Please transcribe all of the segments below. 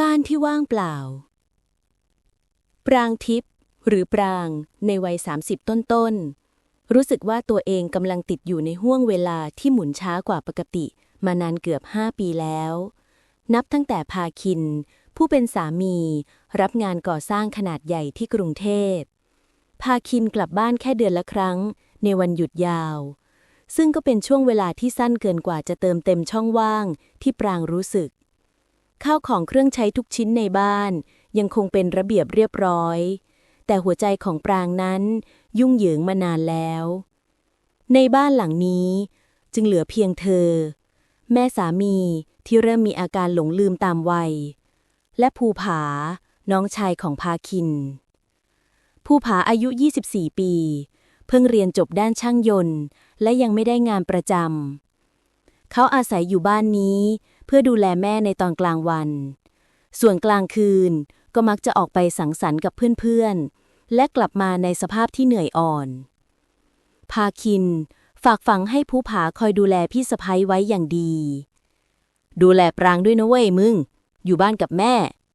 บ้านที่ว่างเปล่า ปรางทิพย์หรือปรางในวัย 30 ต้นๆรู้สึกว่าตัวเองกำลังติดอยู่ในห้วงเวลาที่หมุนช้ากว่าปกติ มานานเกือบ 5 ปีแล้ว นับตั้งแต่พาคิน ผู้เป็นสามี รับงานก่อสร้างขนาดใหญ่ที่กรุงเทพ พาคินกลับบ้านแค่เดือนละครั้ง ในวันหยุดยาว ซึ่งก็เป็นช่วงเวลาที่สั้นเกินกว่าจะเติมเต็มช่องว่างที่ปรางรู้สึก ข้าวของเครื่องใช้ทุกชิ้นในบ้าน ยังคงเป็นระเบียบเรียบร้อย แต่หัวใจของปรางนั้นยุ่งเหยิงมานานแล้ว ในบ้านหลังนี้จึงเหลือเพียงเธอ แม่สามีที่เริ่มมีอาการหลงลืมตามวัย และภูผาน้องชายของพาคิน ภูผาอายุ 24 ปี เพิ่งเรียนจบด้านช่างยนต์ และยังไม่ได้งานประจำเขาอาศัยอยู่บ้านนี้ พื่อดูแลแม่ในตอนกลางวัน ส่วนกลางคืนก็มักจะออกไปสังสรรค์กับเพื่อนๆ และกลับมาในสภาพที่เหนื่อยอ่อน พาคิน ฝากฝังให้ภูผาคอยดูแลพี่สะพ้ยไว้อย่างดี ดูแลปรางด้วยนะเว้ยมึง อยู่บ้านกับแม่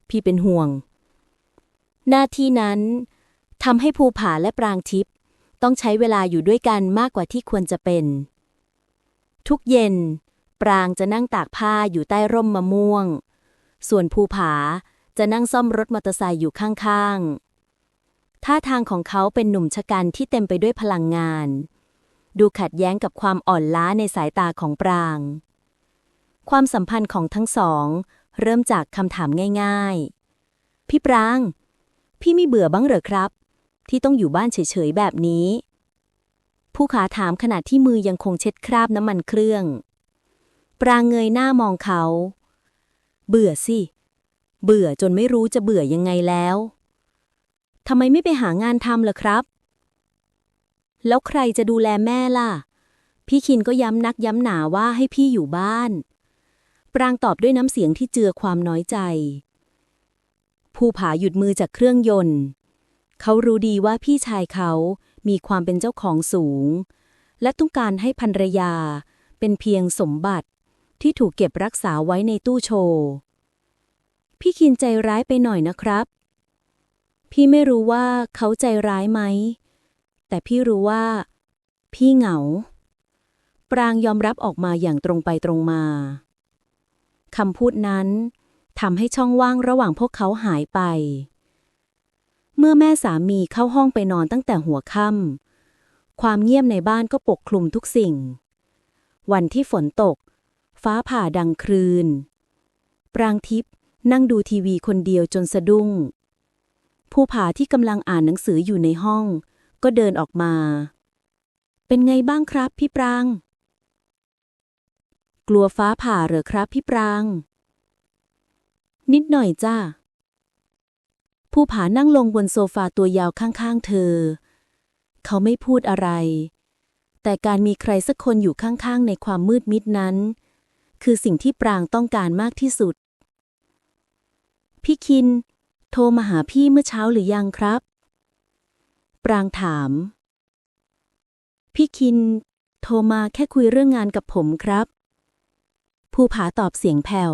พี่เป็นห่วง หน้าที่นั้นทำให้ภูผาและปรางทิพย์ต้องใช้เวลาอยู่ด้วยกันมากกว่าที่ควรจะเป็น ทุกเย็น ปรางจะนั่งตากผ้าอยู่ใต้ร่มมะม่วง ส่วนภูผาจะนั่งซ่อมรถมอเตอร์ไซค์อยู่ข้างๆ ท่าทางของเขาเป็นหนุ่มชะกันที่เต็มไปด้วยพลังงาน ดูขัดแย้งกับความอ่อนล้าในสายตาของปราง ความสัมพันธ์ของทั้งสอง เริ่มจากคำถามง่ายๆ พี่ปราง พี่ไม่เบื่อบ้างเหรอครับ ที่ต้องอยู่บ้านเฉยๆแบบนี้ ผู้ขาถามขณะที่มือยังคงเช็ดคราบน้ำมันเครื่อง ปรางเงยหน้ามองเขา เบื่อสิ เบื่อจนไม่รู้จะเบื่อยังไงแล้ว ทำไมไม่ไปหางานทำล่ะครับ แล้วใครจะดูแลแม่ล่ะ พี่คินก็ย้ำนักย้ำหนาว่าให้พี่อยู่บ้าน ปรางตอบด้วยน้ำเสียงที่เจือความน้อยใจ ภูผาหยุดมือจากเครื่องยนต์ เขารู้ดีว่าพี่ชายเขามีความเป็นเจ้าของสูง และต้องการให้ภรรยาเป็นเพียงสมบัติ ที่ถูกเก็บรักษาไว้ในตู้โชว์ พี่คินใจร้ายไปหน่อยนะครับ พี่ไม่รู้ว่าเขาใจร้ายไหม แต่พี่รู้ว่า พี่เหงา ปรางยอมรับออกมาอย่างตรงไปตรงมาคำพูดนั้นทำให้ช่องว่างระหว่างพวกเขาหายไป เมื่อแม่สามีเข้าห้องไปนอนตั้งแต่หัวค่ำความเงียบในบ้านก็ปกคลุมทุกสิ่ง วันที่ฝนตก ฟ้าผ่าดังครืน ปรางทิพย์นั่งดูทีวีคนเดียวจนสะดุ้งผู้ผาที่กำลังอ่านหนังสืออยู่ในห้อง ก็เดินออกมา เป็นไงบ้างครับพี่ปราง กลัวฟ้าผ่าเหรอครับพี่ปราง นิดหน่อยจ้าผู้ผานั่งลงบนโซฟาตัวยาวข้างๆ เธอ เขาไม่พูดอะไร แต่การมีใครสักคนอยู่ข้างๆ ในความมืดมิดนั้น คือสิ่งที่ปรางต้องการมากที่สุด พี่คิน โทรมาหาพี่เมื่อเช้าหรือยังครับ ปรางถาม พี่คิน โทรมาแค่คุยเรื่องงานกับผมครับ ภูผาตอบเสียงแผ่ว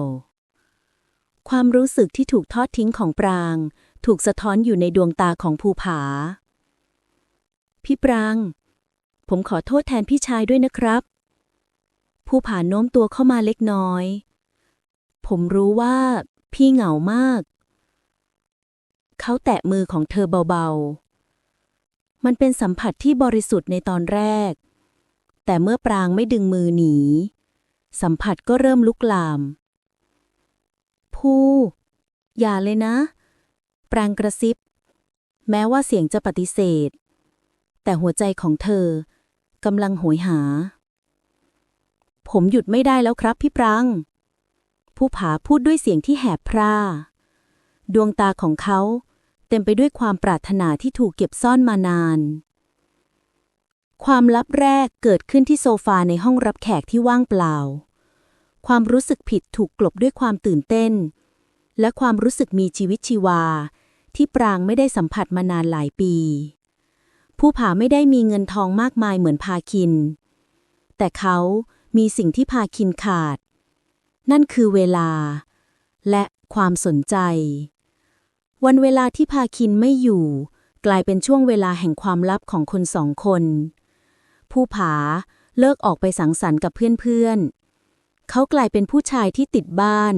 ความรู้สึกที่ถูกทอดทิ้งของปราง ถูกสะท้อนอยู่ในดวงตาของภูผา พี่ปราง ผมขอโทษแทนพี่ชายด้วยนะครับ ภูผาโน้มตัวเข้ามาเล็กน้อย ผมรู้ว่าพี่เหงามาก เขาแตะมือของเธอเบาๆ มันเป็นสัมผัสที่บริสุทธิ์ในตอนแรก แต่เมื่อปรางไม่ดึงมือหนี สัมผัสก็เริ่มลุกลาม ผู้ อย่าเลยนะ ปรางกระซิบ แม้ว่าเสียงจะปฏิเสธ แต่หัวใจของเธอกำลังโหยหา ผมหยุดไม่ได้แล้วครับพี่ปรางผู้ผาพูดด้วยเสียงที่แหบพร่า ดวงตาของเขาเต็มไปด้วยความปรารถนาที่ถูกเก็บซ่อนมานาน ความลับแรกเกิดขึ้นที่โซฟาในห้องรับแขกที่ว่างเปล่า ความรู้สึกผิดถูกกลบด้วยความตื่นเต้น และความรู้สึกมีชีวิตชีวา ที่ปรางไม่ได้สัมผัสมานานหลายปี ผู้ผาไม่ได้มีเงินทองมากมายเหมือนพาคิน แต่เขา มีสิ่งที่พาคินขาด นั่นคือเวลา และความสนใจ วันเวลาที่พาคินไม่อยู่ กลายเป็นช่วงเวลาแห่งความลับของคนสองคน ผู้ผาเลิกออกไปสังสรรค์กับเพื่อนๆ เขากลายเป็นผู้ชายที่ติดบ้าน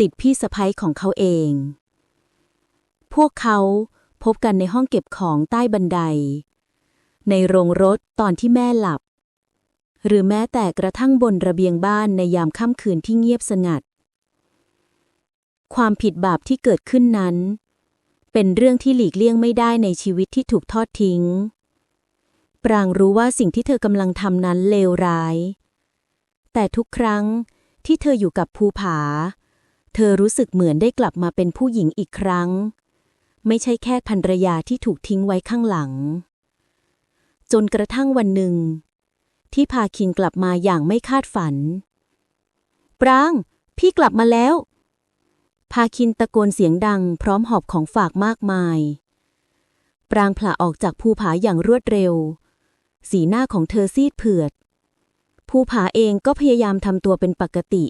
ติดพี่สะพ้ยของเขาเอง พวกเขาพบกันในห้องเก็บของใต้บันได ในโรงรถตอนที่แม่หลับ หรือแม้แต่กระทั่งบนระเบียงบ้านในยามค่ำคืนที่เงียบสงัด ความผิดบาปที่เกิดขึ้นนั้น เป็นเรื่องที่หลีกเลี่ยงไม่ได้ในชีวิตที่ถูกทอดทิ้ง ปรางรู้ว่าสิ่งที่เธอกำลังทำนั้นเลวร้าย แต่ทุกครั้งที่เธออยู่กับภูผา เธอรู้สึกเหมือนได้กลับมาเป็นผู้หญิงอีกครั้ง ไม่ใช่แค่ภรรยาที่ถูกทิ้งไว้ข้างหลัง จนกระทั่งวันหนึ่ง ที่พาคินกลับมาอย่างไม่คาดฝัน ปราง พี่กลับมาแล้ว พาคินตะโกนเสียงดัง พร้อมหอบของฝากมากมาย ปรางผละออกจากภูผาอย่างรวดเร็ว สีหน้าของเธอซีดเผือด ภูผาเองก็พยายามทำตัวเป็นปกติ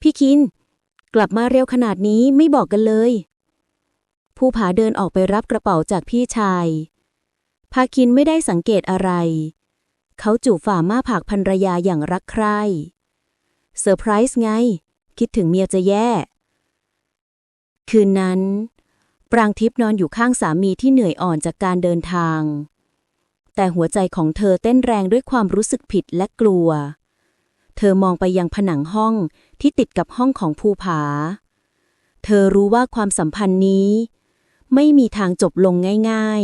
พี่คิน กลับมาเร็วขนาดนี้ไม่บอกกันเลย ภูผาเดินออกไปรับกระเป๋าจากพี่ชาย พาคินไม่ได้สังเกตอะไร เขาจูบฝ่ามาผากภรรยาอย่างรักใคร่เซอร์ไพรส์ไง คิดถึงเมียจะแย่ คืนนั้น ปรางทิพย์นอนอยู่ข้างสามีที่เหนื่อยอ่อนจากการเดินทาง แต่หัวใจของเธอเต้นแรงด้วยความรู้สึกผิดและกลัว เธอมองไปยังผนังห้องที่ติดกับห้องของภูผา เธอรู้ว่าความสัมพันธ์นี้ ไม่มีทางจบลงง่าย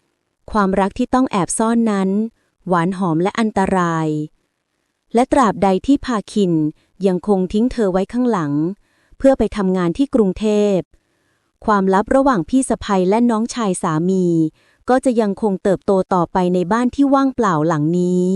ๆ ความรักที่ต้องแอบซ่อนนั้น หวานหอมและอันตราย และตราบใดที่พาคินยังคงทิ้งเธอไว้ข้างหลัง เพื่อไปทำงานที่กรุงเทพ ความลับระหว่างพี่สะใภ้และน้องชายสามี ก็จะยังคงเติบโตต่อไปในบ้านที่ว่างเปล่าหลังนี้